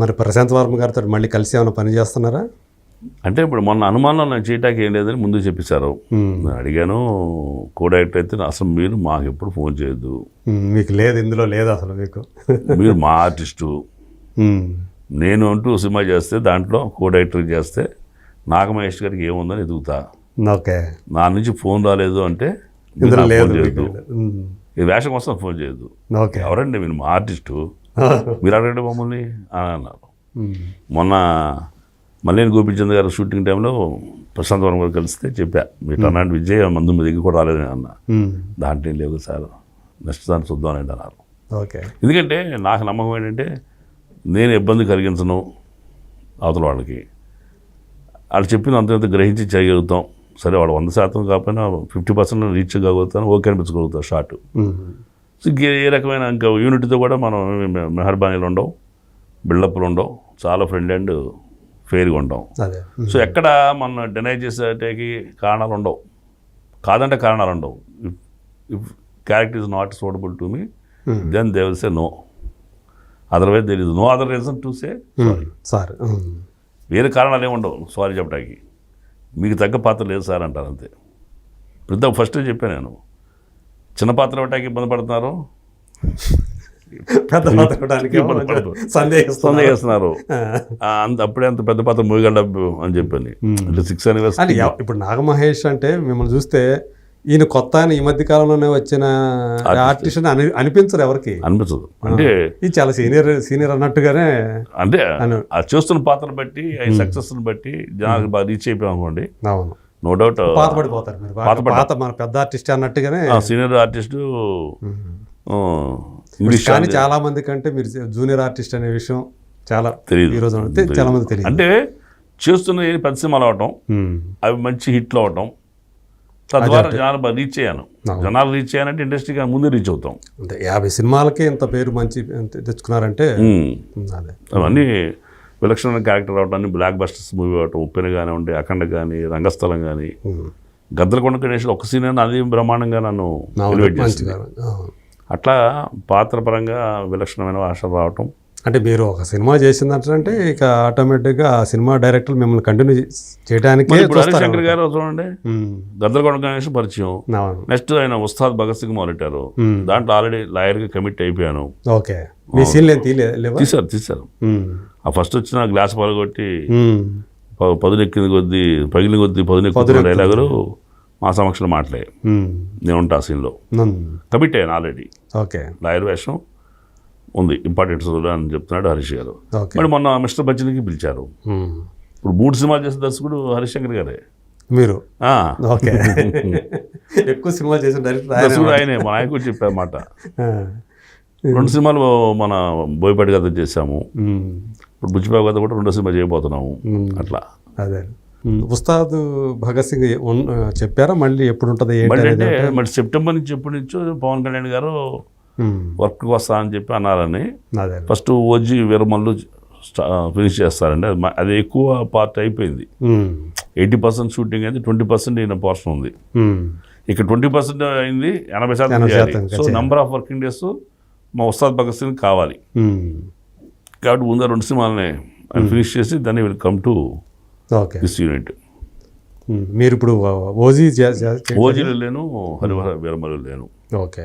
మరి ప్రశాంత్ వర్మ గారితో మళ్ళీ కలిసి ఏమైనా పని చేస్తున్నారా? అంటే ఇప్పుడు మొన్న అనుమానం నాకు చేయటానికి ఏం లేదని ముందు చెప్పేశారు. నేను అడిగాను కో డైరెక్టర్ అయితే అసలు మీరు మాకు ఎప్పుడు ఫోన్ చేయొద్దు. మీకు లేదు ఇందులో లేదు అసలు మీకు. మీరు మా ఆర్టిస్టు. నేను అంటూ సినిమా చేస్తే దాంట్లో కో డైరెక్టర్ చేస్తే నాగమహేష్ గారికి ఏముందని ఎదుగుతా. ఓకే. నా నుంచి ఫోన్ రాలేదు అంటే ఫోన్ చేయొద్దు. ఈ వేషం కోసం ఫోన్ చేయొద్దు. ఎవరండి మీరు మా ఆర్టిస్టు? మీరు అడగండి మమ్మల్ని అని అన్నారు. మొన్న మల్లేని గోపిచంద్ గారు షూటింగ్ టైంలో ప్రశాంత్ వర్మ గారు కలిస్తే చెప్పా మీరు అలాంటి విజయ్ మందు మీ దగ్గర కూడా రాలేదని అన్న. దాంట్లో లేవు సార్ నెక్స్ట్ దాన్ని చూద్దామని అన్నారు. ఓకే. ఎందుకంటే నాకు నమ్మకం ఏంటంటే నేను ఇబ్బంది కలిగించను అవతల వాళ్ళకి. వాళ్ళు చెప్పిన అంత ఇంత గ్రహించి చేయగలుగుతాం. సరే వాడు వంద శాతం కాకపోయినా ఫిఫ్టీ పర్సెంట్ రీచ్ కాగలుగుతాను ఓకే అనిపించగలుగుతాం షార్ట్ ఏ రకమైన ఇంకా యూనిట్తో కూడా మనం మెహర్బానీలు ఉండవు. బిల్డప్లు ఉండవు. చాలా ఫ్రెండ్ అండ్ ఫెయిర్గా ఉంటాం అదే. సో ఎక్కడ మన డినై చేసేటికి కారణాలు ఉండవు. కాదంటే కారణాలు ఉండవు. If if character is not suitable to me. Then they will say no otherwise there is no other reason to say sorry. వేరే కారణాలు ఏమి ఉండవు. సారీ చెప్పడానికి మీకు తగ్గ పాత్ర లేదు సార్ అంటారు అంతే. ఇప్పుడు ఫస్ట్ చెప్పాను నేను. చిన్న పాత్ర ఇవ్వటానికి ఇబ్బంది పడుతున్నారు పెద్ద పాత్ర ఇవ్వడానికి సందేహిస్తున్నారు. అంత అప్పుడే అంత పెద్ద పాత్ర మూయగల అని చెప్పని. సిక్స్ అంటే అనివర్సరీ ఎవ- ఇప్పుడు నాగమహేష్ అంటే మిమ్మల్ని చూస్తే ఈయన కొత్త ఈ మధ్య కాలంలోనే వచ్చిన ఆర్టిస్ట్ అని అని- అనిపించరు ఎవరికి? అనిపించదు. అంటే ఇది చాలా సీనియర్ సీనియర్ అన్నట్టుగానే అంటే చూస్తున్న పాత్రను బట్టి సక్సెస్ని బట్టి జనాలకు బాగా రీచ్ అయిపోయాం అనుకోండి. అవును. నో డౌట్ పాత పడిపోతారు మీరు. బాగా. పాత మన పెద్ద ఆర్టిస్ట్ అన్నట్టుగానే సీనియర్ ఆర్టిస్టు ఇంగ్లీష్ కానీ చాలా మంది కంటే మీరు జూనియర్ ఆర్టిస్ట్ అనే విషయం చాలా తెలియదు ఈ రోజు అంటే చాలా మంది తెలియదు అంటే చేస్తున్న పెద్ద సినిమాలు అవటం. అవి మంచి హిట్లు అవటం తద్వారా జనాలు రీచ్ అయ్యాను. జనాలు రీచ్ అయ్యానంటే ఇండస్ట్రీకి ముందు రీచ్ అవుతాం. అంటే యాభై సినిమాలకే ఇంత పేరు మంచి తెచ్చుకున్నారంటే అవన్నీ విలక్షణ క్యారెక్టర్ అన్ని బ్లాక్ బస్టర్స్ మూవీ అవటం ఉప్పెన కానివ్వండి అఖండ కానీ రంగస్థలం కానీ. గద్దలకొండ గణేష్ ఒక సీన్ అది బ్రహ్మాండంగా నన్ను ఎలివేట్ చేసింది. అట్లా పాత్రపరంగా విలక్షణమైన భాషలు రావటం అంటే మీరు ఒక సినిమా చేసిందంటే ఇక ఆటోమేటిక్గా ఆ సినిమా డైరెక్టర్ మిమ్మల్ని కంటిన్యూ చేయడానికే హరిశంకర్ గారు చూడండి. మ్మ్. గద్దలకొండ గణేష్ పరిచయం. నెక్స్ట్ ఆయన ఉస్తాద్ భగత్ సింగ్ మొదలెట్టారు. దాంట్లో ఆల్రెడీ లాయర్గా కమిట్ అయిపోయాను. ఓకే. మీ తీశారు తీశారు. మ్మ్. ఆ ఫస్ట్ వచ్చిన గ్లాస్ పగలగొట్టి మ్మ్. ప- పదునెక్కింది కొద్దీ పగిలిన కొద్దీ పదునెక్కుతున్న డైలాగులు మా సమక్షంలో మాటలే మ్మ్. నేను ఉంటా ఆ సీన్లో. కమిట్ అయ్యాను ఆల్రెడీ ఓకే. లాయర్ వేషం. ఉంది ఇంపార్టెంట్ అని చెప్తున్నాడు హరీష్ గారు. మరి మొన్న మిస్టర్ బచ్చన్కి పిలిచారు. ఇప్పుడు మూడు సినిమాలు చేసిన దర్శకుడు హరిశంకర్ గారే. మీరు? ఓకే. ఎక్కువ సినిమా చేసిన దర్శకుడు ఆయనే మా నాయకుడు చెప్పారన్నమాట రెండు సినిమాలు మన బోయపాటి కథ చేశాము. ఇప్పుడు బుచ్చిబాబు కథ కూడా రెండో సినిమా చేయబోతున్నాము. అట్లా. అదే. ఉస్తాద్ భగత్ సింగ్ చెప్పారా? మళ్ళీ ఎప్పుడు ఉంటుంది మళ్ళీ అంటే మరి సెప్టెంబర్ నుంచి ఎప్పటి నుంచో పవన్ కళ్యాణ్ గారు. వర్క్కి వస్తా అని చెప్పి అన్నారని. ఫస్ట్ ఓజీ విరమల్లు ఫినిష్ చేస్తారండి. అది అది ఎక్కువ పార్ట్ అయిపోయింది. మ్మ్. ఎయిటీ పర్సెంట్ షూటింగ్ అయితే ట్వంటీ పర్సెంట్ ఈయన పోర్షన్ ఉంది. ఇక్కడ ట్వంటీ పర్సెంట్ అయింది ఎనభై శాతం so number of working days మా ఉస్తాద్ భగత్ సింగ్ కావాలి. మ్మ్. కాబట్టి ముందు రెండు సినిమాలని ఆయన ఫినిష్ చేసి దాన్ని will come to this unit. మీరు ఇప్పుడు ఓజీ ఓజీలు లేను హరివర వీరమలు లేను. ఓకే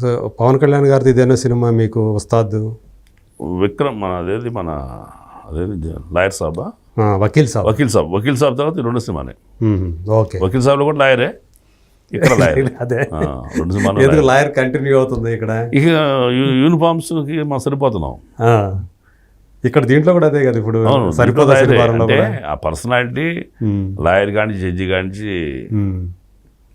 సో పవన్ కళ్యాణ్ గారిది ఇదేనా సినిమా మీకు ఉస్తాద్ విక్రమ్ మన అదేది మన అదేది లాయర్ సాబా? వకీల్ సాబ్. వకీల్ సాబ్. వకీల్ సాబ్ తర్వాత రెండు సినిమానే. ఓకే. వకీల్ సాబ్లో కూడా లాయరే. ఇక్కడ లాయర్. అదే. రెండు సినిమాలు లాయర్. కంటిన్యూ అవుతుంది ఇక్కడ? ఇక యూనిఫామ్స్కి మనం సరిపోతున్నాం. ఇక్కడ దీంట్లో కూడా అదే కదా ఇప్పుడు కూడా? ఆ పర్సనాలిటీ. లాయర్ కానించి జడ్జి కానించి.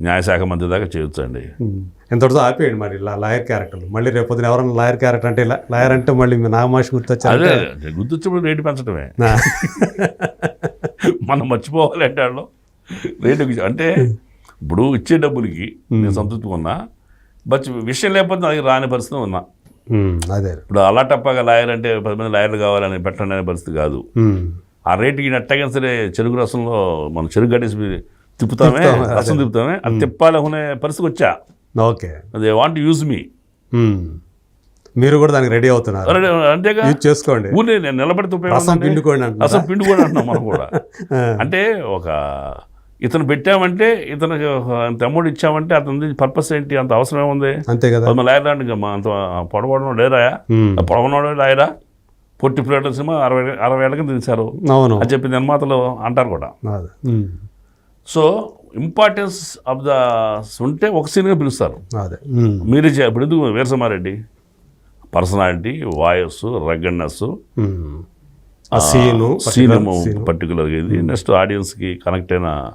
న్యాయశాఖ మంత్రి దాకా చేయొచ్చండి. మ్మ్. ఇంతటితో ఆపేయండి మరి ఇలా లాయర్ క్యారెక్టర్లు. మళ్ళీ రేపు పొద్దున ఎవరైనా లాయర్ క్యారెక్టర్ అంటే ఇలా లాయర్ అంటే మళ్ళీ నాగమాషి గుర్తొచ్చారు అదే గుర్తొచ్చినప్పుడు రేటు పెంచడమే మనం మర్చిపోవాలి అంటే వాళ్ళు. రేటు అంటే ఇప్పుడు ఇచ్చే డబ్బులకి నేను సంతృప్తిగా ఉన్నా బట్ విషయం లేకపోతే నాకు రాని పరిస్థితి ఉన్నా. అదే. ఇప్పుడు అలా టప్పగా లాయర్ అంటే పది మంది లాయర్లు కావాలని పెట్టండి అనే పరిస్థితి కాదు. ఆ రేటుకి నట్టగా సరే చెరుకు రసంలో మనం చెరుకు గడ్డేసి తిప్పుతామే తిప్పుతాం, రసం తిప్పుతామే అది తిప్పాలనుకునే పరిస్థితికి వచ్చా ఓకే. అదే వాంట్ యూజ్ మీ. మీరు కూడా దానికి రెడీ అవుతున్నారు. అంతేగా? యూజ్ చేసుకోండి. ఊరినే నేను నిలబడితే రసం. పిండుకోండి? రసం పిండి కూడా అంటున్నాం మనం కూడా. అంటే ఒక ఇతను పెట్టామంటే ఇతనికి ఒక అంత అమౌంట్ ఇచ్చామంటే అతని పర్పస్ ఏంటి? అంత అవసరం ఏముంది అంతే కదా. అది లాయర్లాంటి మా అంత పొడవడం లేరాయా ఉమ్, పొడవనోడే లాయరా? పొట్టి ప్లేట్ సినిమా అరవై అరవై ఏళ్ళకి తీశారు. అవును. అని చెప్పి నిర్మాతలు అంటారు కూడా. సో ఇంపార్టెన్స్ ఆఫ్ ద ఉంటే ఒక సీన్గా పిలుస్తారు. అదే. మీరే ఇప్పుడు ఎందుకు వీరసమారెడ్డి పర్సనాలిటీ వాయిస్. ఆ సీను సీన్. పర్టికులర్గా ఇది. నెక్స్ట్ ఆడియన్స్కి కనెక్ట్ అయిన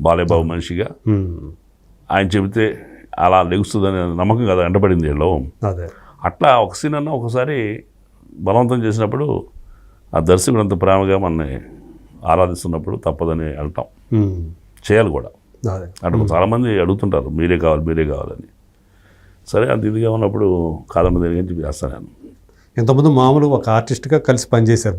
బాలేబాబు మనిషిగా. ఆయన చెబితే అలా లెగుస్తుందనే నమ్మకం కదా వెంటబడింది వీళ్ళు అదే. అట్లా ఒక సీన్ అన్న ఒకసారి బలవంతం చేసినప్పుడు ఆ దర్శకుడు అంత ప్రేమగా మనని ఆరాధిస్తున్నప్పుడు తప్పదని వెళ్తాం. చేయాలి కూడా. అంటే చాలామంది అడుగుతుంటారు మీరే కావాలి మీరే కావాలని. సరే అంత ఇదిగా ఉన్నప్పుడు కాదన్న దగ్గర నుంచి చేస్తాను? నేను ఇంతకుముందు మామూలుగా ఒక ఆర్టిస్ట్గా కలిసి పనిచేశారు